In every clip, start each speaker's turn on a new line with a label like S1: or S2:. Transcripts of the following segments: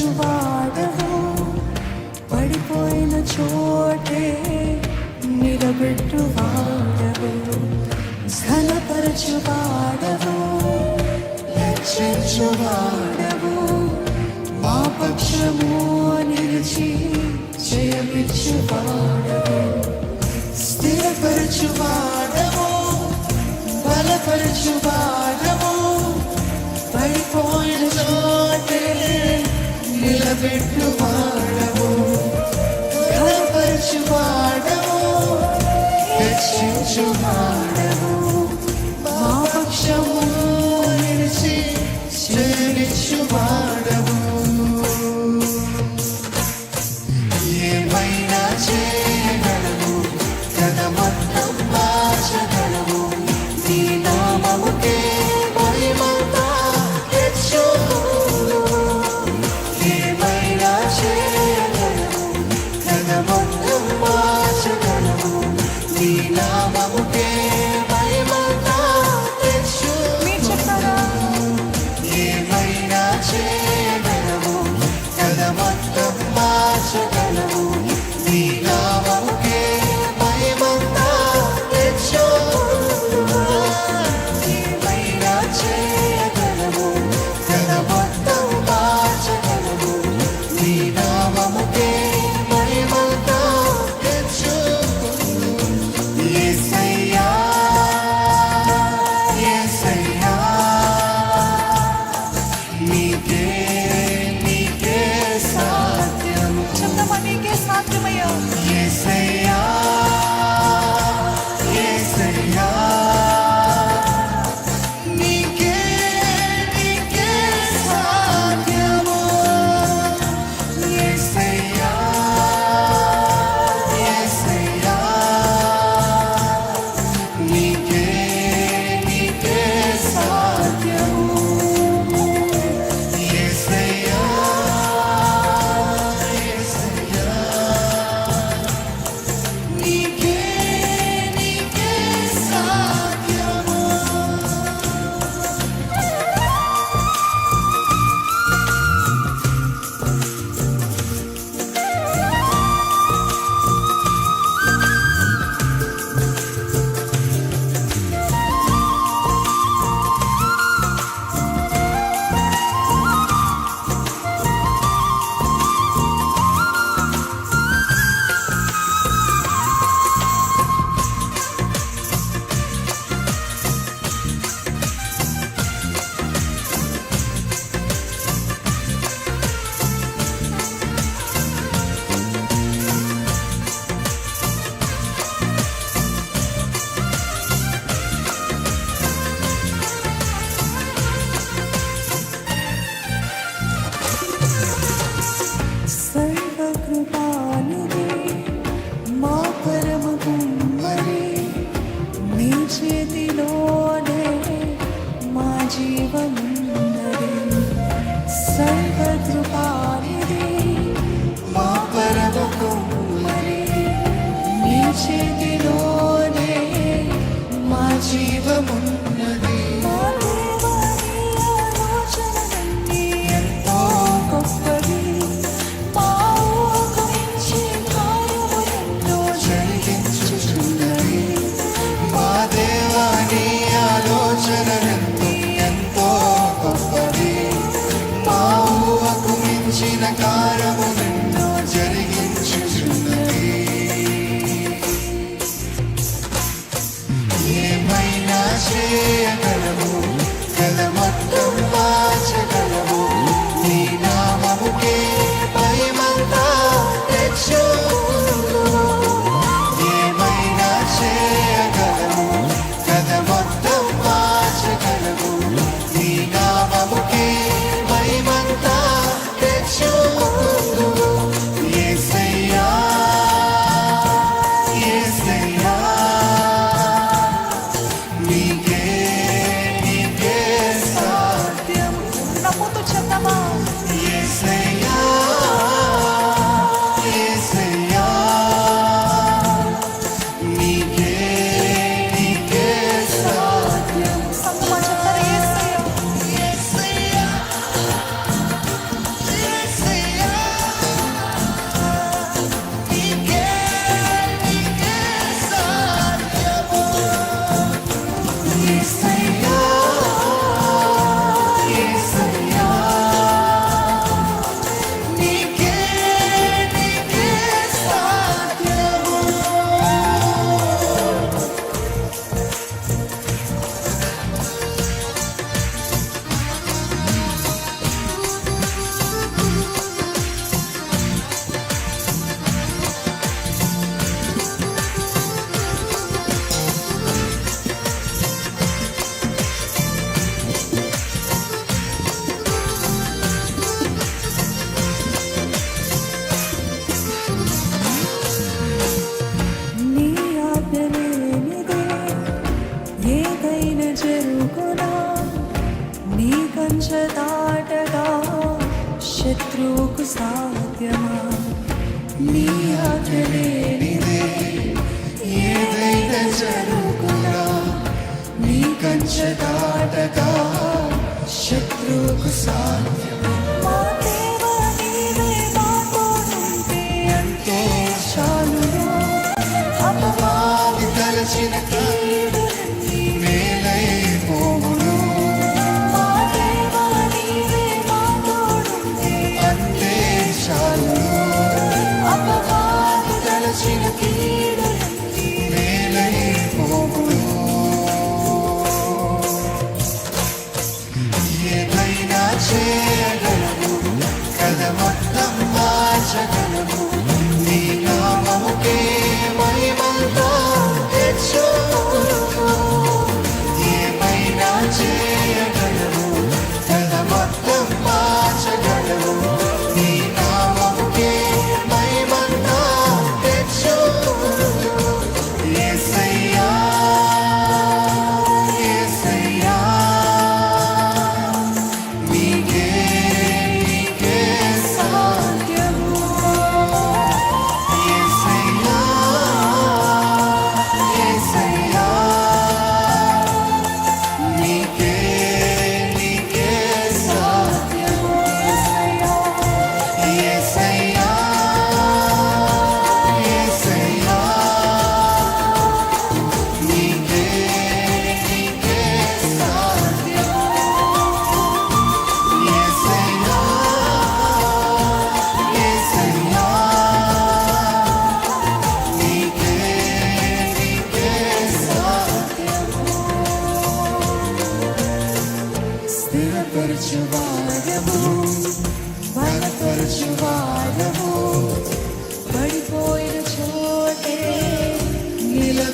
S1: నన్ను వాడవు పడిపోయిన చోటే నిలబెట్టు వాడవు ఘనపరచు వాడవు రక్షించు వాడవు మా పక్షము నిలిచి జయమిచ్చు వాడవు స్థిరపరచు వాడవు బలపరచు వాడవు పడిపోయిన చోటే నిలబెట్టువాడము బలపరచువాడము రక్షించువాడము Never. the. Yeah. సాధ్యమా నీ ఆటలేనిదే ఏదైనా జరుగునా? నీ కంచె దాటగా శత్రువుకు సాధ్యం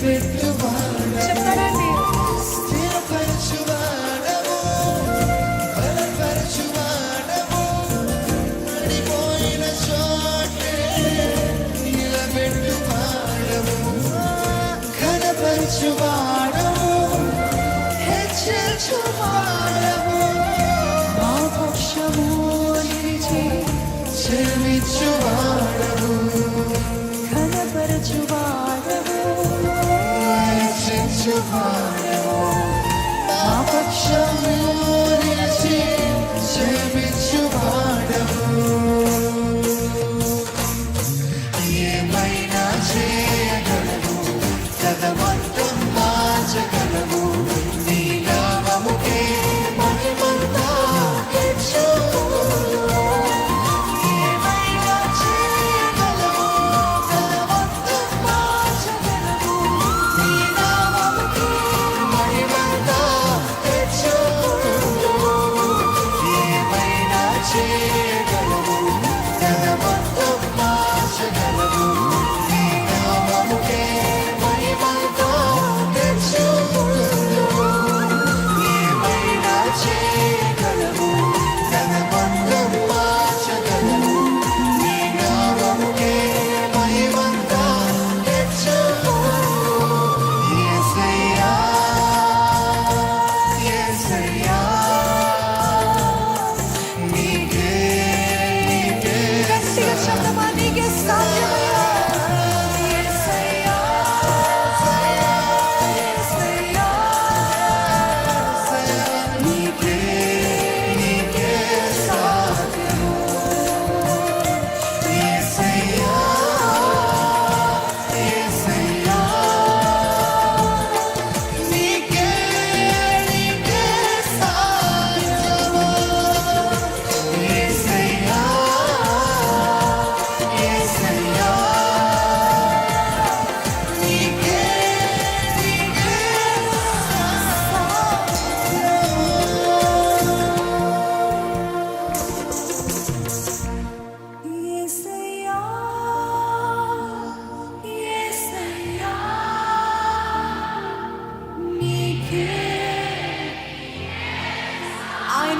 S1: Sit the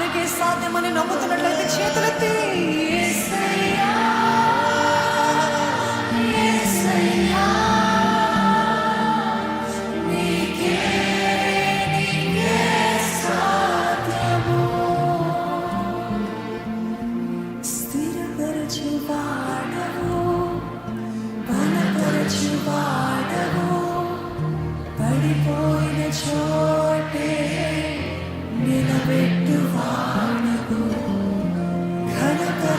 S1: మనకే సాధ్యమని నమ్ముతున్నట్లయితే చేతులెత్తి. పడిపోయిన చోటే నిలబెట్టువాడవు ఘనపరచువాడవు